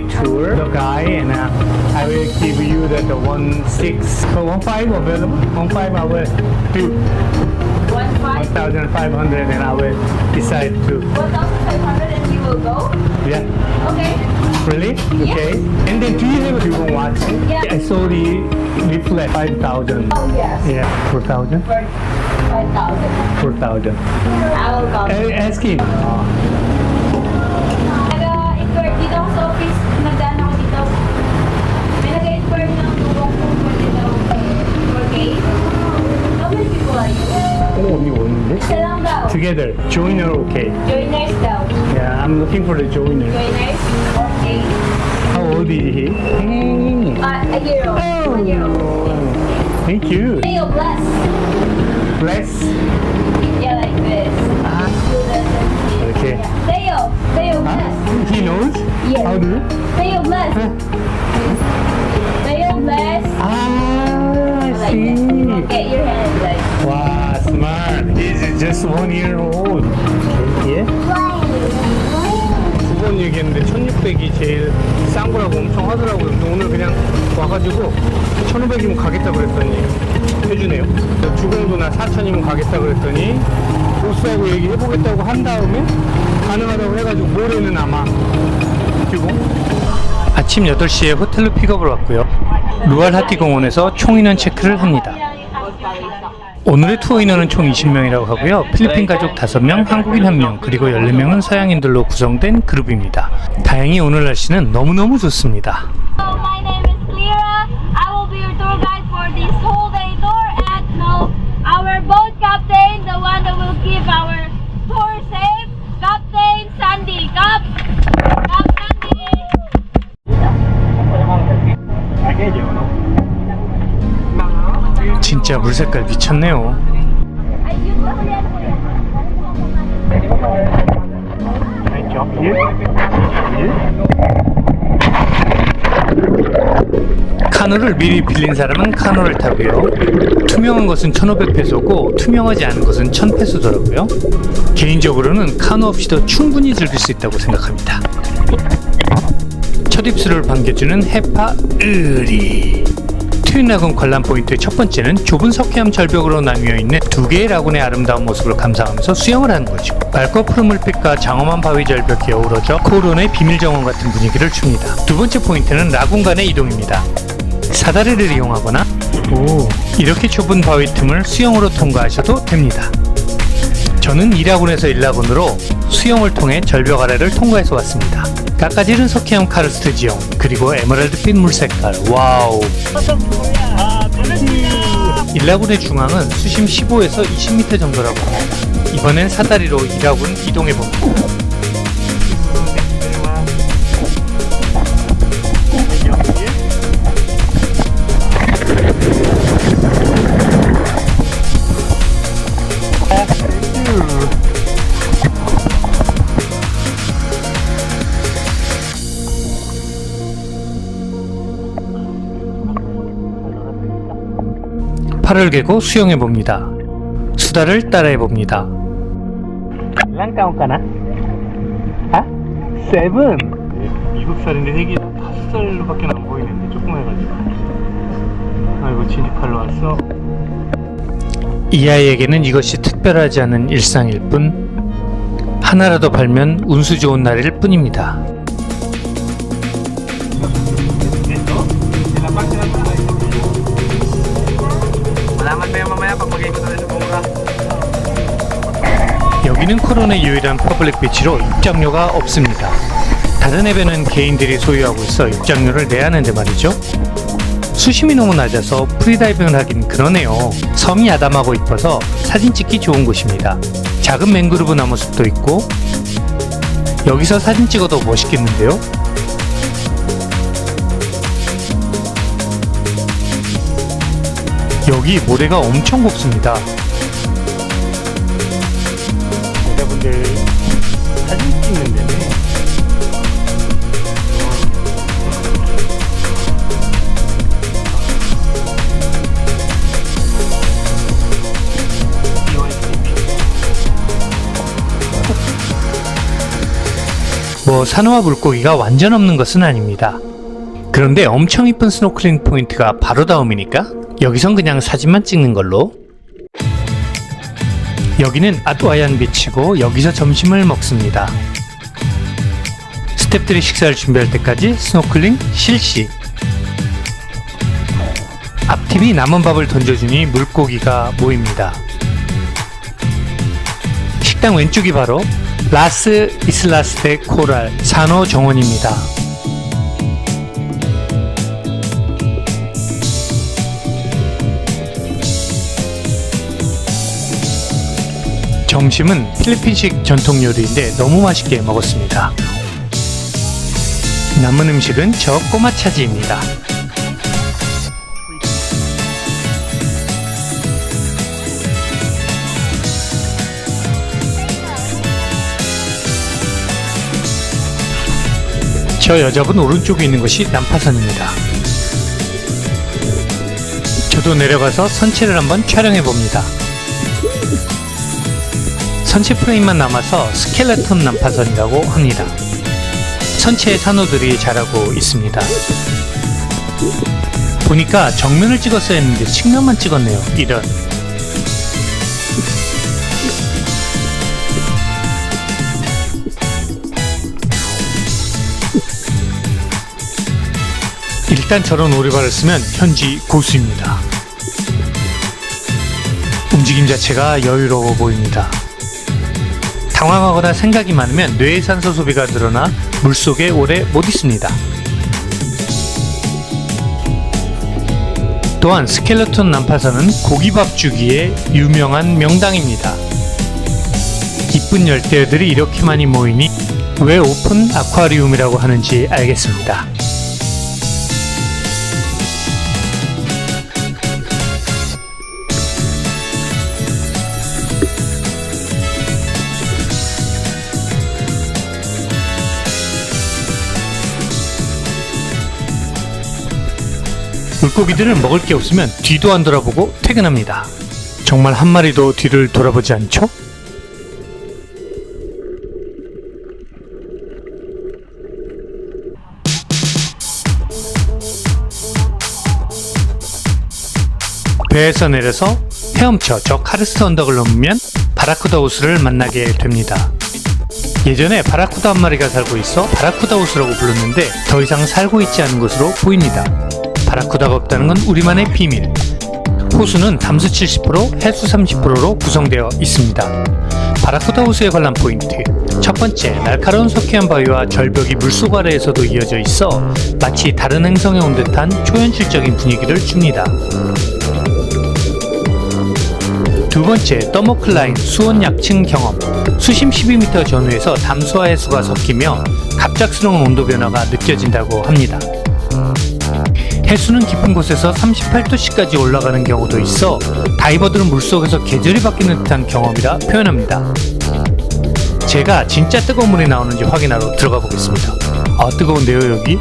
me tour the guy and uh, I will give you the, the one six one five available one five I will do One thousand five hundred and I will decide to. One thousand five hundred, and you will go. yeah. Okay. really? Okay. And then do you have a Google watch Yeah. I saw the leaflet five thousand. Oh yes. yeah. Four thousand? For five thousand. four thousand. I will go. ask him Selam. Together. Joiner okay. Joiner. daw. Yeah, I'm looking for the joiner. Joiner, Okay. How old is he? Uh, a year old. Oh. One year old. Thank you. Hey, yo, bless. Bless? Yeah, like this. Ah. Okay. Theo, Theo, bless. Huh? He knows? Yeah. How do you? Theo, bless. Huh? Theo, bless. Ah, I see. Like Get your hands like. Wow. Smart. He's just one year old. Okay. 두번 얘기했는데 1600이 제일 싼 거라고 엄청 하더라고요. 근데 오늘 그냥 와가지고 1500이면 가겠다 그랬더니 해주네요. 주공도나 4000이면 가겠다 그랬더니 보스하고 얘기해보겠다고 한 다음에 가능하다고 해가지고 모레는 아마 주공 아침 8시에 호텔로 픽업을 왔고요. 루알하티 공원에서 총인원 체크를 합니다. 오늘의 투어 인원은 총 20명이라고 하고요. 필리핀 가족 5명, 한국인 1명, 그리고 14명은 서양인들로 구성된 그룹입니다. 다행히 오늘 날씨는 너무너무 좋습니다. 물 색깔 미쳤네요. 카누를 미리 빌린 사람은 카누를 타고요. 투명한 것은 1,500페소고 투명하지 않은 것은 1,000페소더라고요. 개인적으로는 카누 없이도 충분히 즐길 수 있다고 생각합니다. 첫 입술을 반겨주는 해파 으리. 트윈라군 관람 포인트의 첫 번째는 좁은 석회암 절벽으로 나뉘어 있는 두 개의 라군의 아름다운 모습을 감상하면서 수영을 하는 거죠. 맑고 푸른 물빛과 장엄한 바위 절벽이 어우러져 코론의 비밀 정원 같은 분위기를 줍니다. 두 번째 포인트는 라군 간의 이동입니다. 사다리를 이용하거나 오, 이렇게 좁은 바위 틈을 수영으로 통과하셔도 됩니다. 저는 2라군에서 1라군으로 수영을 통해 절벽 아래를 통과해서 왔습니다. 깎아지른 석회암 카르스트 지형 그리고 에메랄드빛 물 색깔 와우 1라군의 중앙은 수심 15에서 20m 정도라고. 이번엔 사다리로 2라군 이동해봅니다. 팔을 개고 수영해 봅니다. 수다를 따라해 봅니다. 랑까운 까나? 아? 세븐? 미국 살인데 색이 다섯 살밖에 안 보이는데 조그매가지고. 아이고 진입하러 왔어. 이 아이에게는 이것이 특별하지 않은 일상일 뿐 하나라도 팔면 운수 좋은 날일 뿐입니다. 여기는 코론의 유일한 퍼블릭 비치로 입장료가 없습니다. 다른 해변은 개인들이 소유하고 있어 입장료를 내야 하는데 말이죠. 수심이 너무 낮아서 프리다이빙을 하긴 그러네요. 섬이 아담하고 이뻐서 사진 찍기 좋은 곳입니다. 작은 맹그루브 나무 숲도 있고 여기서 사진 찍어도 멋있겠는데요? 여기 모래가 엄청 곱습니다. 사진 찍는 뭐뭐 산호와 물고기가 완전 없는 것은 아닙니다. 그런데 엄청 이쁜 스노클링 포인트가 바로 다음이니까 여기선 그냥 사진만 찍는 걸로. 여기는 아뚜아얀 비치고 여기서 점심을 먹습니다. 스탭들이 식사를 준비할 때까지 스노클링 실시. 앞팀이 남은 밥을 던져주니 물고기가 모입니다. 식당 왼쪽이 바로 라스 이슬라스 데 코랄 산호 정원입니다. 점심은 필리핀식 전통 요리인데 너무 맛있게 먹었습니다. 남은 음식은 저 꼬마 차지입니다. 저 여자분 오른쪽에 있는 것이 난파선입니다. 저도 내려가서 선체를 한번 촬영해 봅니다. 선체 프레임만 남아서 스켈레톤 난파선이라고 합니다. 선체에 산호들이 자라고 있습니다. 보니까 정면을 찍었어야 했는데 측면만 찍었네요. 이런. 일단 저런 오리발을 쓰면 현지 고수입니다. 움직임 자체가 여유로워 보입니다. 당황하거나 생각이 많으면 뇌의 산소 소비가 늘어나 물속에 오래 못 있습니다. 또한 스켈레톤 난파선은 고기밥 주기에 유명한 명당입니다. 이쁜 열대어들이 이렇게 많이 모이니 왜 오픈 아쿠아리움이라고 하는지 알겠습니다. 물고기들은 먹을 게 없으면 뒤도 안 돌아보고 퇴근합니다. 정말 한 마리도 뒤를 돌아보지 않죠? 배에서 내려서 헤엄쳐 저 카르스트 언덕을 넘으면 바라쿠다 호수를 만나게 됩니다. 예전에 바라쿠다 한 마리가 살고 있어 바라쿠다 호수라고 불렀는데 더 이상 살고 있지 않은 것으로 보입니다. 바라쿠다가 없다는 건 우리만의 비밀. 호수는 담수 70%, 해수 30%로 구성되어 있습니다. 바라쿠다 호수에 관람 포인트. 첫 번째, 날카로운 석회암 바위와 절벽이 물속 아래에서도 이어져 있어 마치 다른 행성에 온 듯한 초현실적인 분위기를 줍니다. 두 번째, 더머클라인 수온 약층 경험. 수심 12m 전후에서 담수와 해수가 섞이며 갑작스러운 온도 변화가 느껴진다고 합니다. 해수는 깊은 곳에서 38도씨까지 올라가는 경우도 있어 다이버들은 물속에서 계절이 바뀌는 듯한 경험이라 표현합니다. 제가 진짜 뜨거운 물이 나오는지 확인하러 들어가 보겠습니다. 아 뜨거운데요 여기?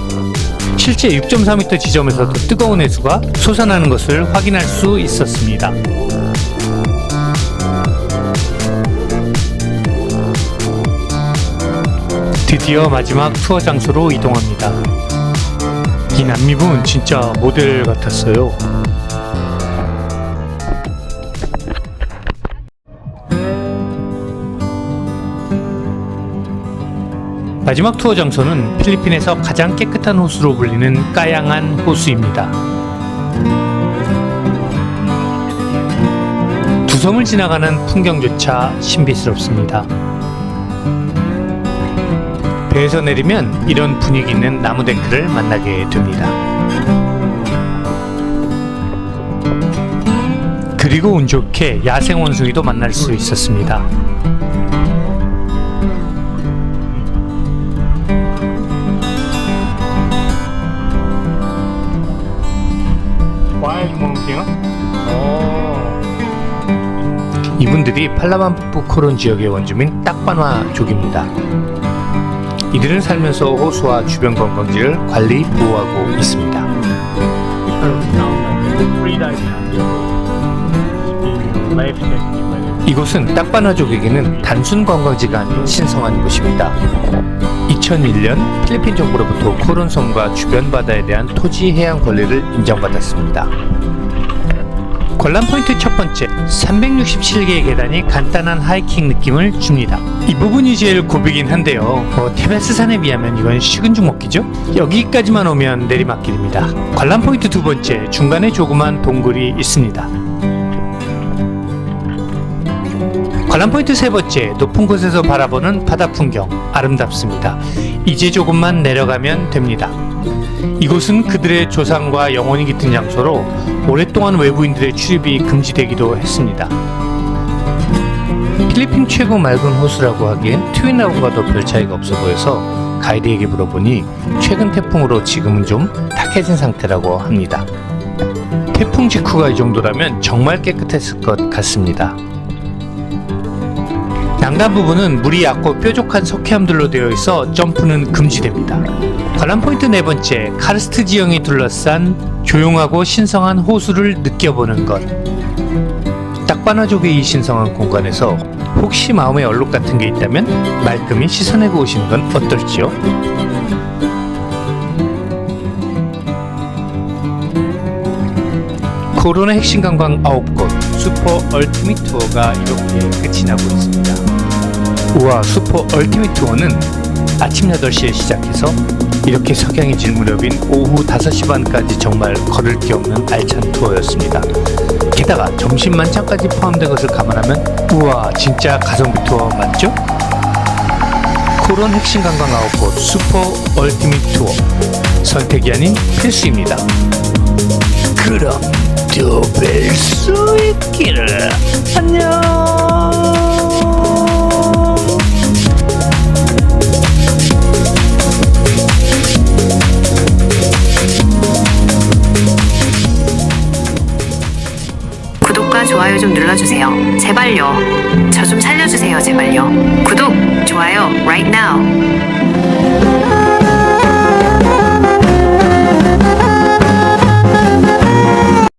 실제 6.4m 지점에서도 뜨거운 해수가 솟아나는 것을 확인할 수 있었습니다. 드디어 마지막 투어 장소로 이동합니다. 이 남미분 진짜 모델 같았어요. 마지막 투어 장소는 필리핀에서 가장 깨끗한 호수로 불리는 까양안 호수입니다. 두 섬을 지나가는 풍경조차 신비스럽습니다. 배에서 내리면 이런 분위기 있는 나무 데크를 만나게 됩니다. 그리고 운 좋게 야생 원숭이도 만날 수 있었습니다. 이분들이 팔라만푸 코론 지역의 원주민 딱바나족입니다. 이들은 살면서 호수와 주변 관광지를 관리 보호하고 있습니다. 이곳은 딱바나족에게는 단순 관광지가 아닌 신성한 곳입니다. 2001년 필리핀 정부로부터 코론섬과 주변 바다에 대한 토지 해양 권리를 인정받았습니다. 관람 포인트 첫 번째, 367개의 계단이 간단한 하이킹 느낌을 줍니다. 이 부분이 제일 고비긴 한데요. 뭐 테베스 산에 비하면 이건 식은 죽 먹기죠? 여기까지만 오면 내리막길입니다. 관람 포인트 두 번째, 중간에 조그만 동굴이 있습니다. 관람 포인트 세 번째, 높은 곳에서 바라보는 바다 풍경 아름답습니다. 이제 조금만 내려가면 됩니다. 이곳은 그들의 조상과 영혼이 깃든 장소로 오랫동안 외부인들의 출입이 금지되기도 했습니다. 필리핀 최고 맑은 호수라고 하기엔 트윈라운과도 별 차이가 없어 보여서 가이드에게 물어보니 최근 태풍으로 지금은 좀 탁해진 상태라고 합니다. 태풍 직후가 이 정도라면 정말 깨끗했을 것 같습니다. 난간 부분은 물이 얕고 뾰족한 석회암들로 되어 있어 점프는 금지됩니다. 관람 포인트 네 번째, 카르스트 지형이 둘러싼 조용하고 신성한 호수를 느껴보는 것. 딱바나족의 이 신성한 공간에서 혹시 마음의 얼룩 같은 게 있다면 말끔히 씻어내고 오시는 건 어떨지요? 코로나 핵심 관광 9곳 슈퍼 얼티밋 투어가 이렇게 끝이 나고 있습니다. 우와 슈퍼 얼티밋 투어는 아침 8시에 시작해서 이렇게 석양이 질 무렵인 오후 5시 반까지 정말 걸을 게 없는 알찬 투어였습니다. 게다가 점심 만찬까지 포함된 것을 감안하면 우와 진짜 가성비 투어 맞죠? 코론 핵심 관광 9곳 슈퍼 얼티밋 투어 선택이 아닌 필수입니다. 그럼 또 뵐 수 있기를 안녕 눌러주세요. 제발요. 저 좀 살려주세요. 제발요. 구독, 좋아요, right now.